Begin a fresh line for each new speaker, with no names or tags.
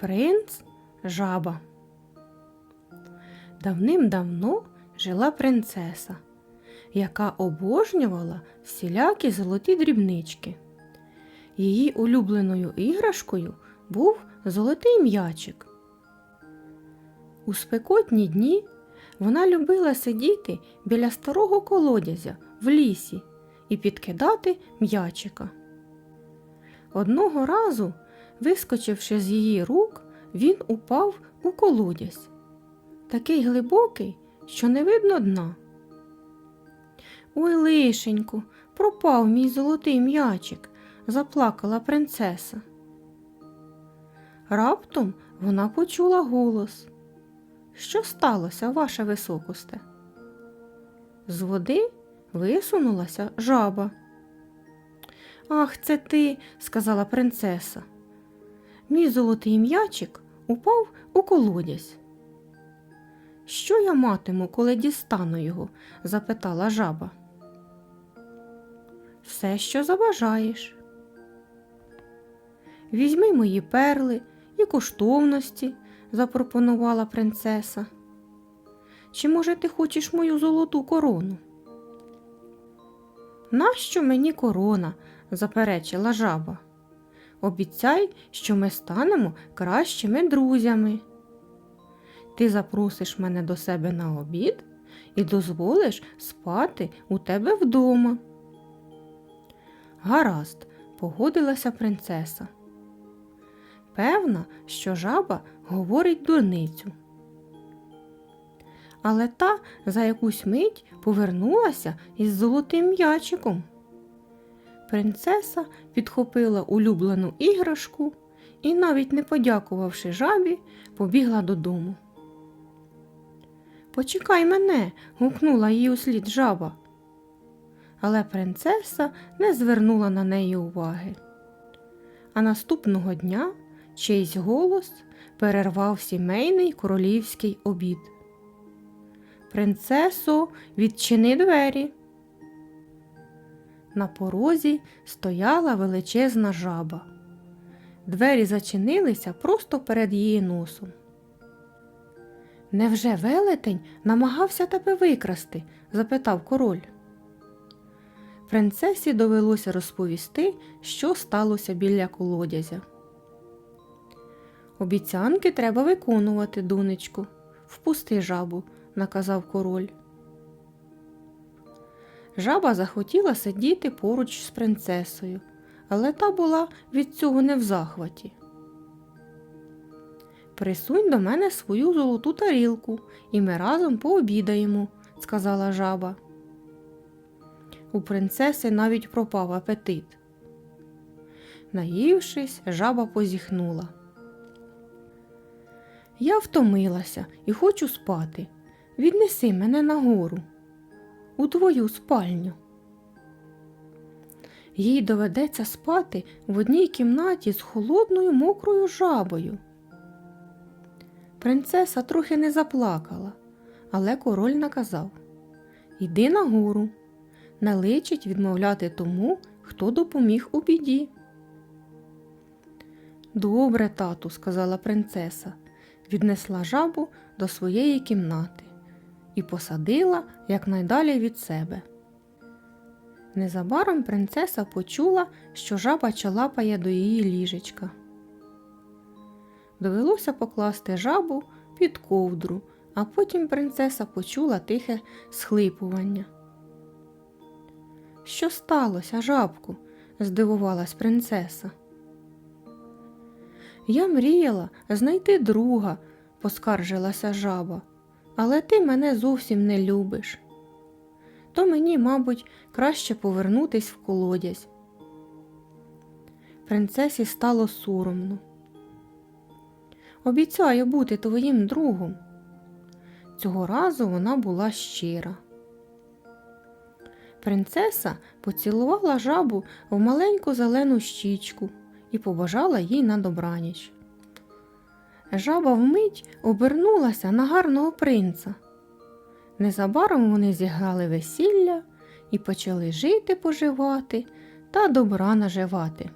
Принц жаба. Давним-давно жила принцеса, яка обожнювала всілякі золоті дрібнички. Її улюбленою іграшкою був золотий м'ячик. У спекотні дні вона любила сидіти біля старого колодязя в лісі і підкидати м'ячика. Одного разу, вискочивши з її рук, він упав у колодязь, такий глибокий, що не видно дна. Ой, лишеньку, пропав мій золотий м'ячик, заплакала принцеса. Раптом вона почула голос. Що сталося, ваша високосте? З води висунулася жаба. Ах, це ти, сказала принцеса. Мій золотий м'ячик упав у колодязь. Що я матиму, коли дістану його? запитала жаба. Все, що забажаєш. Візьми мої перли і коштовності, запропонувала принцеса. Чи, може, ти хочеш мою золоту корону? Нащо мені корона? заперечила жаба. Обіцяй, що ми станемо кращими друзями. Ти запросиш мене до себе на обід і дозволиш спати у тебе вдома. Гаразд, погодилася принцеса. Певна, що жаба говорить дурницю. Але та за якусь мить повернулася із золотим м'ячиком. Принцеса підхопила улюблену іграшку і, навіть не подякувавши жабі, побігла додому. Почекай мене, гукнула їй услід жаба. Але принцеса не звернула на неї уваги. А наступного дня чийсь голос перервав сімейний королівський обід. Принцесо, відчини двері. На порозі стояла величезна жаба. Двері зачинилися просто перед її носом. Невже велетень намагався тебе викрасти? запитав король. Принцесі довелося розповісти, що сталося біля колодязя. Обіцянки треба виконувати, донечку. Впусти жабу, наказав король. Жаба захотіла сидіти поруч з принцесою, але та була від цього не в захваті. Присунь до мене свою золоту тарілку, і ми разом пообідаємо, сказала жаба. У принцеси навіть пропав апетит. Наївшись, жаба позіхнула. Я втомилася і хочу спати. Віднеси мене нагору, у твою спальню. Їй доведеться спати в одній кімнаті з холодною мокрою жабою. Принцеса трохи не заплакала, але король наказав Іди нагору, не личить відмовляти тому, хто допоміг у біді. Добре, тату, сказала принцеса, віднесла жабу до своєї кімнати і посадила якнайдалі від себе. Незабаром принцеса почула, що жаба чалапає до її ліжечка. Довелося покласти жабу під ковдру, а потім принцеса почула тихе схлипування. Що сталося, жабку? здивувалась принцеса. Я мріяла знайти друга, поскаржилася жаба, але ти мене зовсім не любиш. То мені, мабуть, краще повернутись в колодязь. Принцесі стало соромно. Обіцяю бути твоїм другом. Цього разу вона була щира. Принцеса поцілувала жабу в маленьку зелену щічку і побажала їй на добраніч. Жаба вмить обернулася на гарного принца. Незабаром вони зіграли весілля і почали жити поживати та добра наживати.